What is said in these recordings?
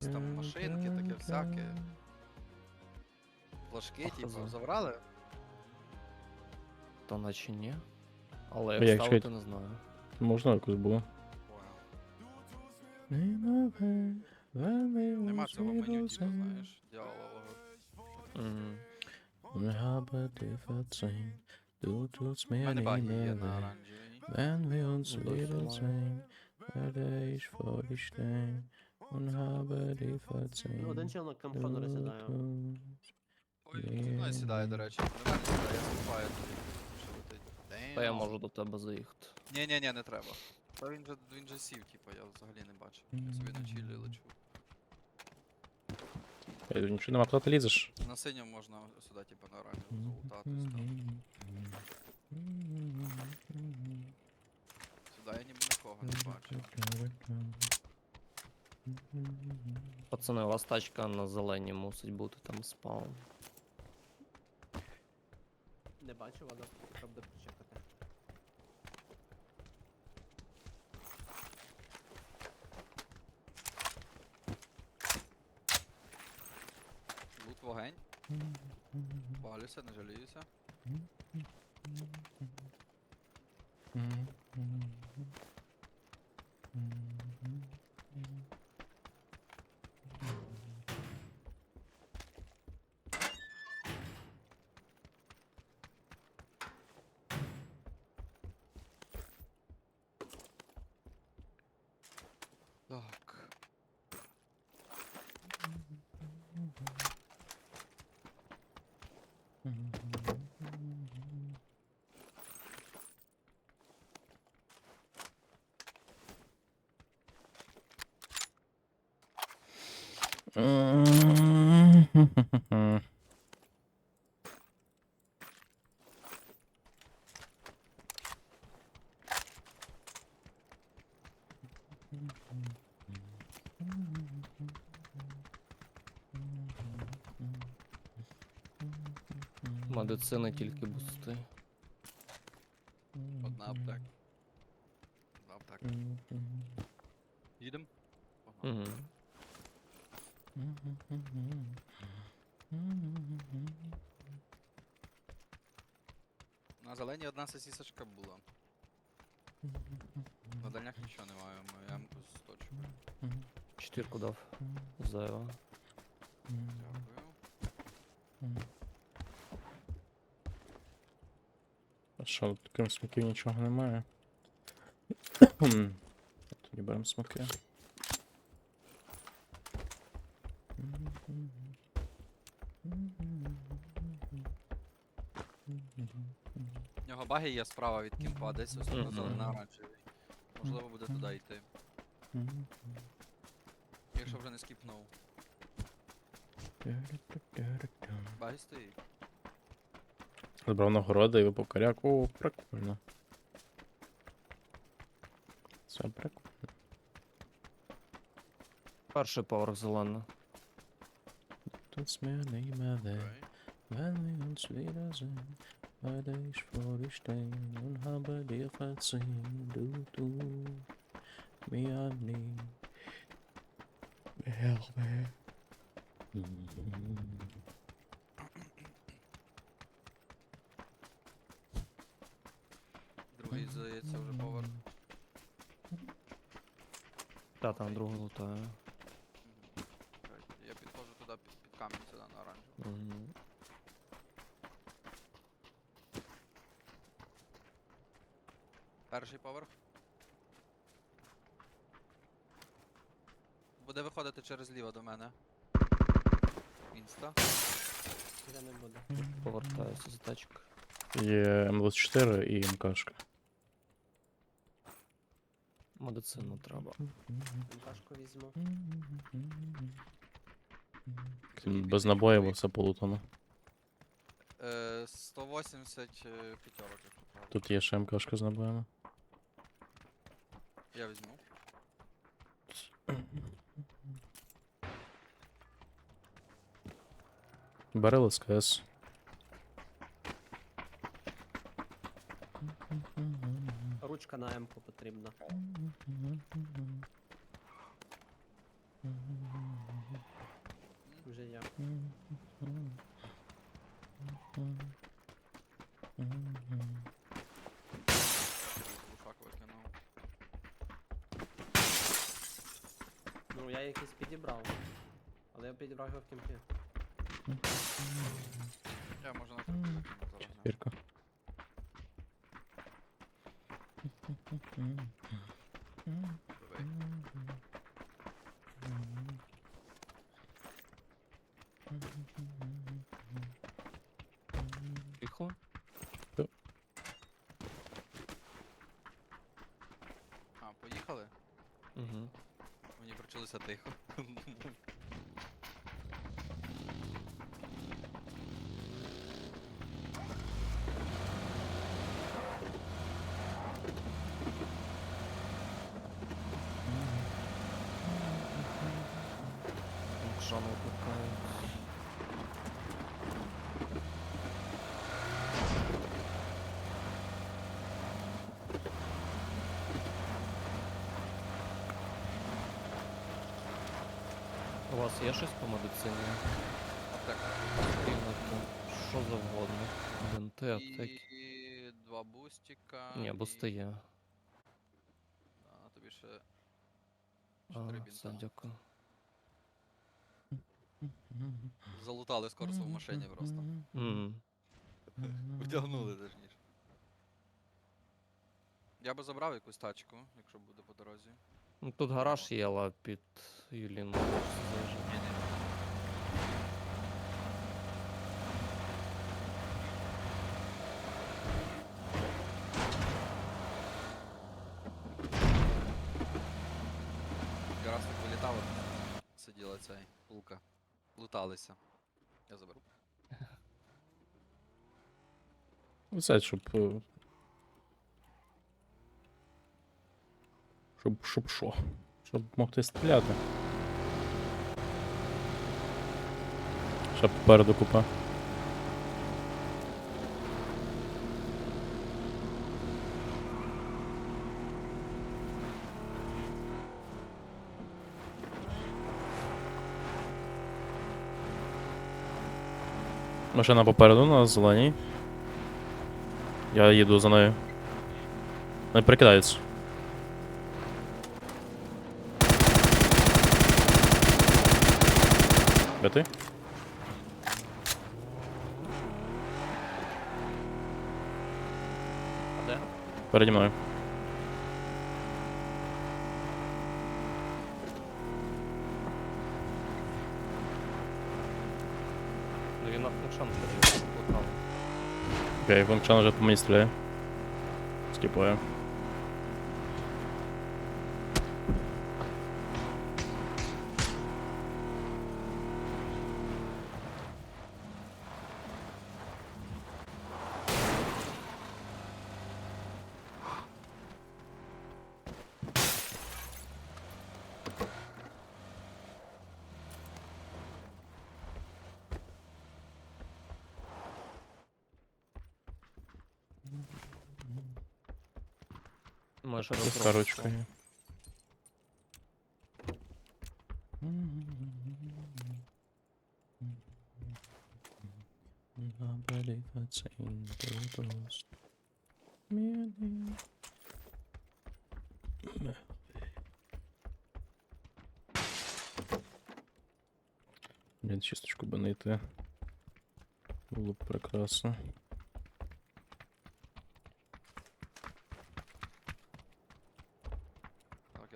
там машинки, таке всяке. Флажки, Ах, типу, за- забрали? Та наче ні. Але А як як ставити, чуть- не знаю. Можна якось було. Понял. Нема цього меню, типу, знаєш, діалогу. Мгм. У мене баги є на оранжевій. Wenn wir uns Und das wiedersehen, werde ich vor dich stehen und habe die verzeihen. Один чел на du камфон Ой, зі сідає, до речі. Мене сідає, я скупаю тоді. Що летить. Та я Damn. можу до тебе заїхати. Ні, ні, ні, не треба. Та він же він же сів, типу, я взагалі не бачив. Я собі на чилі лечу. Е, Нічого нема, куди ти лізеш? На синьому можна сюди, типу, на оранжеву залутатись там. Сюди я ніби нікого не бачив. Пацани, у вас тачка на зеленій мусить бути там спаун. Не бачив, але треба буде почекати. Лут вогонь. Палюся, не жаліюся. Так. Медицини тільки бусти. Одна аптека. Одна аптека. Їдем? Угу. На зеленій одна сосісочка була. На дальнях нічого немає, ми Четвірку дав. Зайва. Дякую. А що, крім смаків нічого немає? Тоді беремо смаки. В нього баги є справа від кімпа, десь ось на зелена. Можливо буде туди йти. Якщо вже не скіпнув. Баги стоїть. Збрав нагороди і випав коряк. О, прикольно. Це прикольно. Перший поверх зелена. Тут ім'я Окей. Wenn wir uns wiedersehen, werde ich vor dir stehen und habe dir verziehen, du tust mir nie mehr weh. Другий, здається, вже поверх. Та там другу лутаю. Я підходжу туди під, під камінь сюди на оранжеву. Угу. Перший поверх. Буде виходити через ліво до мене. Інста. Де не буде. Повертаюся за тачкою. Є М24 і МКшка. Медицину треба. Пашку візьму. Без набоїв все полутано. Е, 180 е, п'ятерок, якщо правда. Тут є ще МКшка з набоями. Я візьму. Баррел СКС. Ручка на М-ку потрібна. Вже я. Ну я их якийсь підібрав. Але я підібрав в кімпі. Я можу на гляну. Тихо. А, поїхали? Угу. Мені причулося тихо. Шану викликають. У вас є щось по медицині? Аптека. Що завгодно. Бинти, аптеки. І два бустика. Ні, бусти є. А, тобі ще. А, Чотири все, бінта. дякую. Залутали скоро в машині просто. М. Вдягнули точніше. Я би забрав якусь тачку, якщо буде по дорозі. Ну, Тут гараж є, але під Юлін заїжджає. Ні-ні. Раз так вилітав, от сиділа цей лука. Луталися. Я заберу. Це, щоб. е, Щоб, щоб що? Щоб могти стріляти. Щоб попереду купа. Машина попереду на зеленій. Я їду за нею. Не прикидається. Де ти? А де? Переді мною. Ну він на функшн покликав. Окей, Вангчан вже по мені стріляє. Скіпаю. Можешь С корочками. Блин, чисточку бы на это. Было б прекрасно.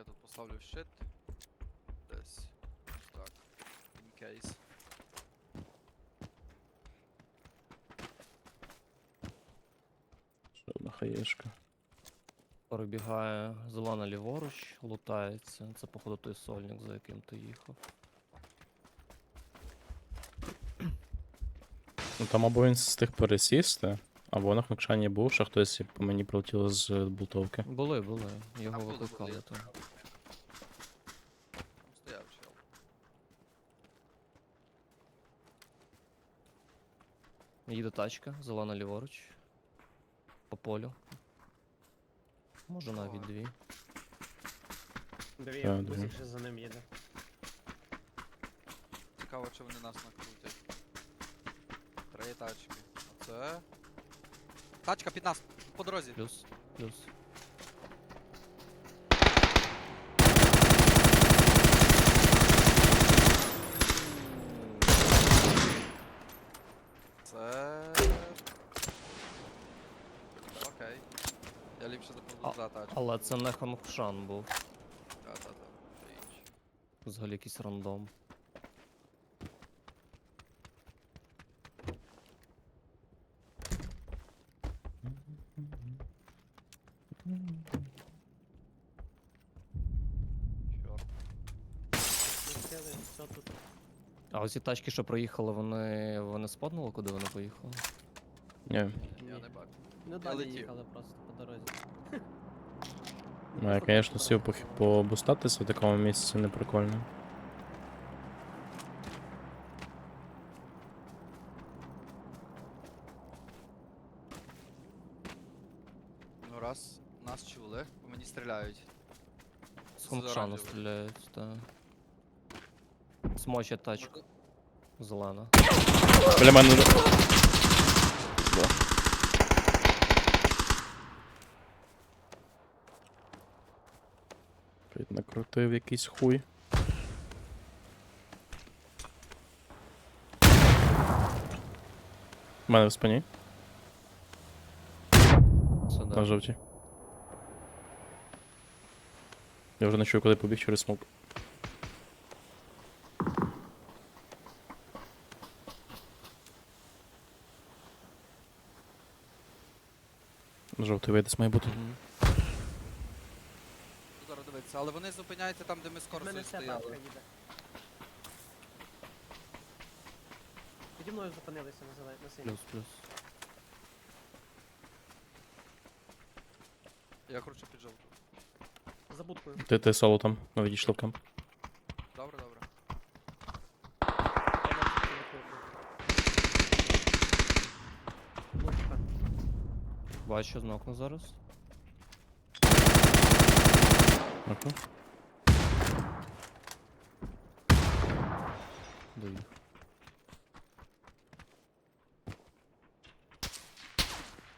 Я тут поставлю щит. Десь. Ось так. In case. Ще одна хаєшка. Перебігає зелена ліворуч, лутається. Це походу той сольник, за яким ти їхав. Ну там або він з тих пересісти, або на функшані був, що хтось по мені прилетіло з болтовки. Були, були. Його А, були, були, викликали я. Стояв чел. Їде тачка, зелена ліворуч. По полю. Може навіть дві. Дві, Так, Бузик дві. ще за ним їде. Цікаво, чи вони нас накрутять. Три тачки. Оце. Тачка під нас, по дорозі. Плюс, плюс. Це... Окей. Я ліпше запомню за тачку. Але це не Ханкшан був. Та-та-та. Взагалі якийсь рандом. Все тут. А оці тачки, що проїхали, вони. вони спаднули, куди вони поїхали? Ні. Я не бачу. Ну далі летів. їхали просто по дорозі. Ну, я, звісно, сів пох- побустатися в такому місці не прикольно. Ну раз нас чули, по мені стріляють. З З оранжевої. стріляють, та. Смоче тачку, зелена. Біля мене. Опять накрутив якийсь хуй. У мене в спині, на жовтій. Я вже не чую, куди побіг через смок. Вийде має бути. Зараз дивитися, але вони зупиняються там, де ми з мене Корсою стояли. Піді мною зупинилися на зелені на синій. Плюс, плюс. Я кручу під жовту. За будкою. Ти, ти соло там, ну відійшли в камп. Добре, добре. Я бачу, що ви тут. Лучка. Бачу з окна зараз. Ага. Доїхав.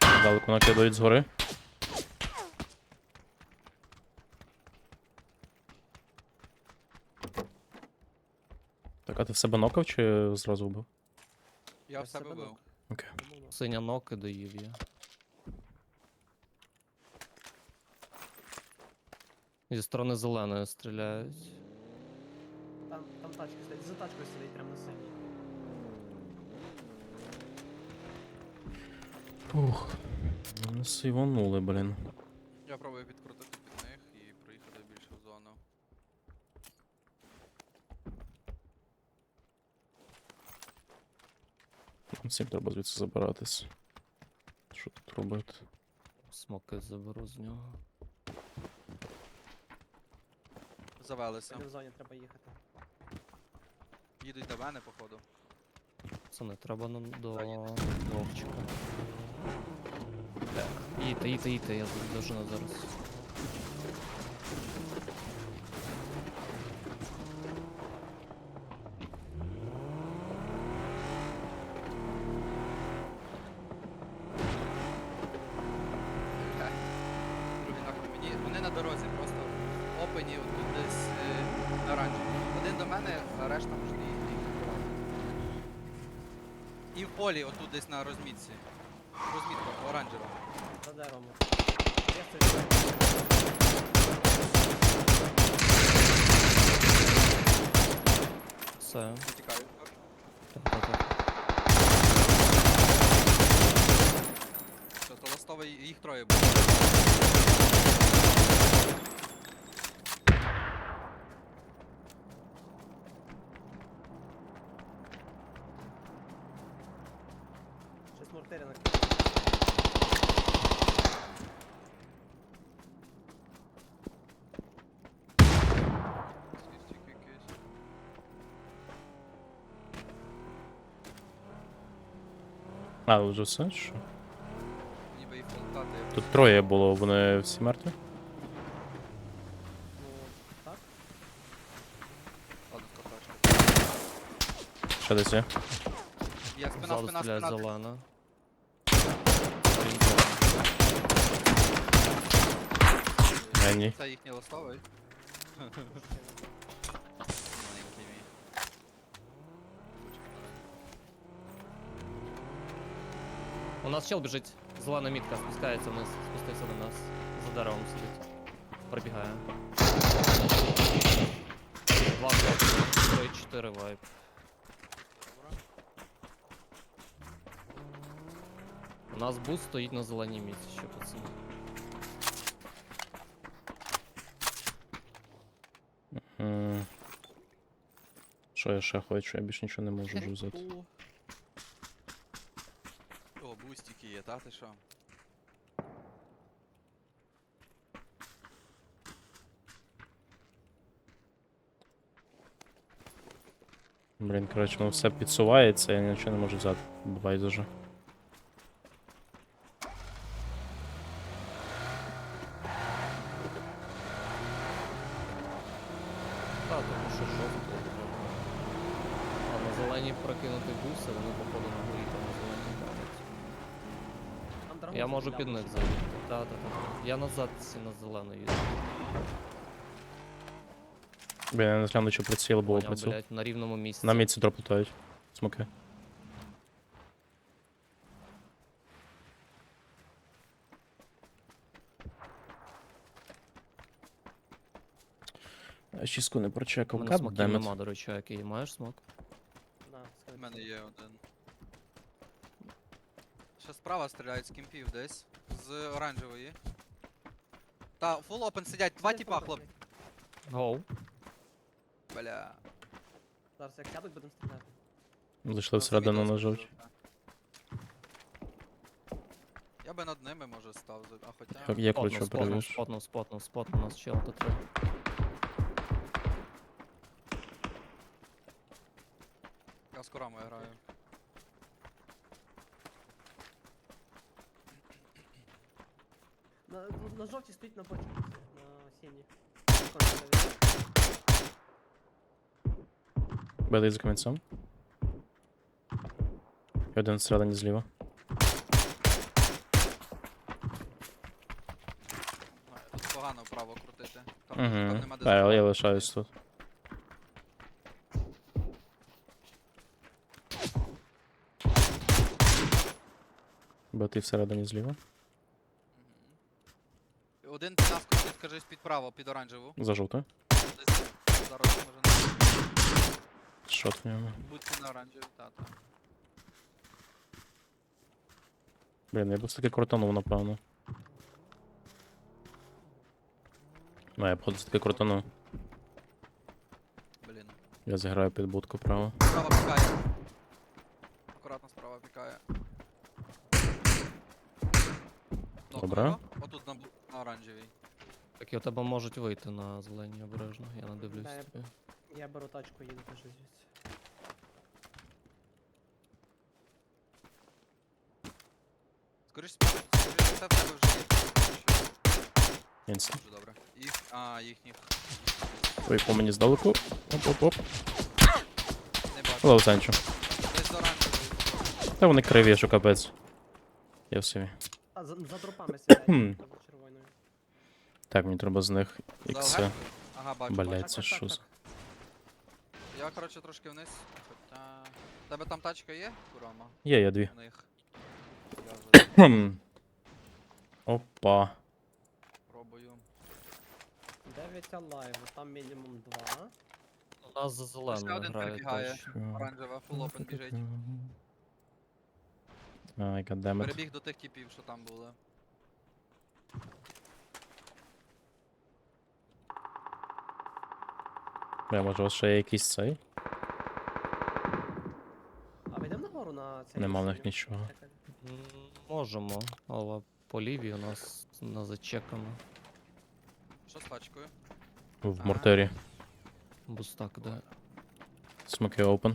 Далеко накидають згори. Так, а ти в себе нокав чи зразу вбив? Я в себе себе бив. нок. Окей. Синя ноки доїв я. Зі сторони зеленої стріляють. Там, там тачка стоїть. За тачкою сидить прямо на синій. Ух. Ну, сиванули, блін. Я пробую підкрутити під них і проїхати більше в зону. Всім треба звідси забиратись. Що тут робити? Смоки заберу з нього. Завелися. Вони в зоні треба їхати. Їдуть до мене, походу. Пацани, треба нам до Вовчика. Так, Їдьте, їдьте, їдьте, я дожину зараз. Блядь. Другий нахуй мені. Вони на дорозі, просто в опені отут десь е, на оранжеві. Один до мене, а решта можна їх їх прикривати. І в полі отут десь на розмітці. Розмітка оранжева. Та де Рома? Я стою. Все. Витікаю. Так-так-так. Що, то ластовий їх троє було. Щось мортири на Свістик якийсь. А, вже все? Що? Ніби їх полутати. Тут троє було, вони всі мертві? Ну, так. Ладно, скотачка. Ще десь є. Є спина, Ззаду спина, стріляє спина. зелена. Це їхній ластовий. Вони в тімі. У нас чел біжить. Зелена мітка спускається вниз, спустився до нас. За деревом сидить. Пробігає. Два кнопки, три, чотири вайп. У нас бус стоїть на зеленій місці ще пацани. Що я ще хочу? Я більше нічого не можу вже взяти. О, бустики є, та ти що? Блін, коротше, ну все підсувається, я нічого не можу взяти. Буває дуже. Так, тому що жовто. А на зеленій прокинути буси, вони походу на горі там на драгун Я можу під них заїхати. Так, так, так. Я назад на зелену їду. Блін, я не гляну, чи приціл було Поняв, приціл. блядь, на рівному місці. На мітці дропутають. Смоки. Я Чиску не У прочекав. мене смоків нема, до речі, який маєш смок? Да, У мене є один. Ще справа стріляють з кімпів десь. З оранжевої. Та, фул опен сидять, два тіпа, хлоп. Гоу. Бля. Зараз як сядуть, будемо стріляти. Зайшли всередину на жовті. Я би над ними може став, а хоча. Як я Спотнув, кручу, спотнув, спотнув, спотнув, нас чел тут. Я з корами граю. На, на жовтій стоїть на бочці. На синій. Бедий за камінцем. І один всередині зліва. Ой, Тут погано вправо крутити. Там, там Угу. нема де Так, але я лишаюсь тут. Бедий всередині зліва. Мгм. Один під крутить, під право, під оранжеву. За жовтою. Десь зараз може на Що в будці на оранжевій, та-та. Блін, я б все-таки крутанув, напевно. Ну, я походу все-таки крутанув. Блін. Я зіграю під будку право. Справа пікає. Акуратно справа пікає. Добре. Нокнув його. Отут на, бу- на оранжевій. Так і у тебе можуть вийти на зеленій обережно, я не дивлюсь. Да, я- тобі. Я беру тачку, їду теж звідси. Скоріше, скоріше за все, в тебе вже є. Інста. Дуже добре. Їх, а, їхніх Ой, по мені здалеку. Оп-оп-оп. не бачу. Санчо. Десь з оранжевої. Та вони криві, що капець. Я в собі. А, за, за дропами сидять. Так, мені треба з них ікси. Ага, бачу. Так, це що за- Я, коротше, трошки вниз. В Тебе там тачка є, Курама? Є, є дві. Них. Я Опа. пробую. 9 алайв, там мінімум 2. У нас за зеленою один грають перебігає. точно. Оранжева, фул опен біжить. Ай, гаддемет. Перебіг до тих типів, що там були. Я може у вас ще є якийсь цей? А вийдемо нагору на цей. Нема в них нічого. М, Можемо, але по лівій у нас на зачекано. Що з тачкою? В мортирі. Бустак, де. Смоки open.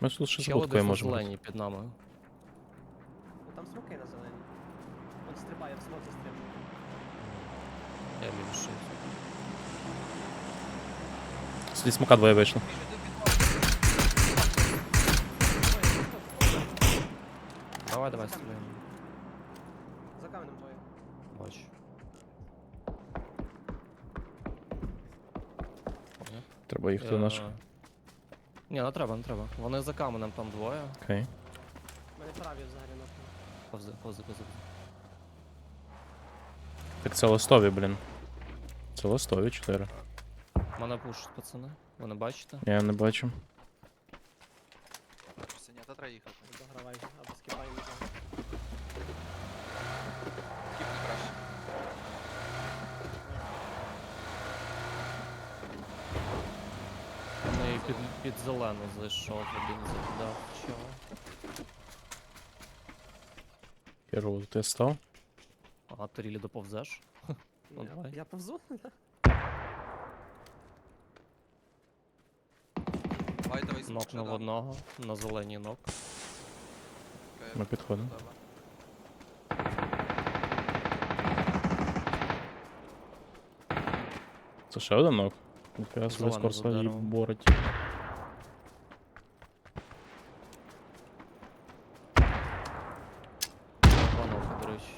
Ми тут ще з Чел будкою десь на можемо. бути. зеленій під нами. Ну там смоки на зелені. Он стрибає в смок застрибує. Я лівіший. Слід смока двоє вийшло. До. Давай, давай, стріляємо. За каменем двоє. Бачу. Треба їхати наш. Е, Ні, не треба, не треба. Вони за каменем там двоє. Окей. траві взагалі нахуй. Повзи, повзи, повзи. Так це листові, блін. Це листові 4. Мене пушать, пацани. Ви не бачите? Я не бачу. Ні, та треба їхати. Догравай, або скіпай, краще. Вони під, під зелену зайшов, один закидав. Чого? Херово, ти став? А, ти рілі доповзеш? Ну, Я- давай. Я повзу? Вайтовий смок ще Нокнув одного, на зеленій нок. Ми підходимо. Це ще один ног? Зелено скорса за деревом. бороть. Два ноки, до речі.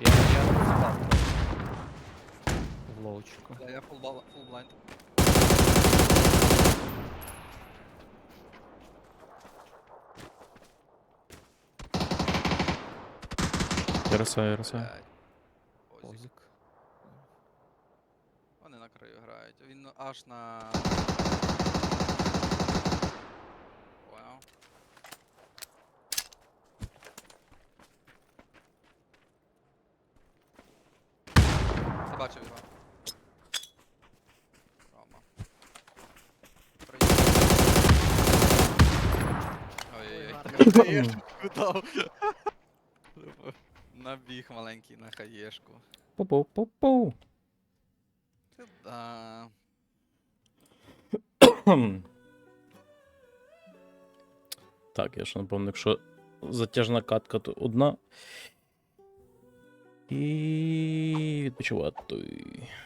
Я, я не спав. В лоучику. Бля, я фул бал- фул блайнд. Яроса. Блядь. Вони на краю грають. Він аж на. Понял. Ти бачив його? Рома. Приїхав. Ой-ой-ой. Набіг маленький на хаєшку. Пу-пу-пу-пу. Ти Да. Так, я ж напевно, якщо затяжна катка, то одна. І відпочивати.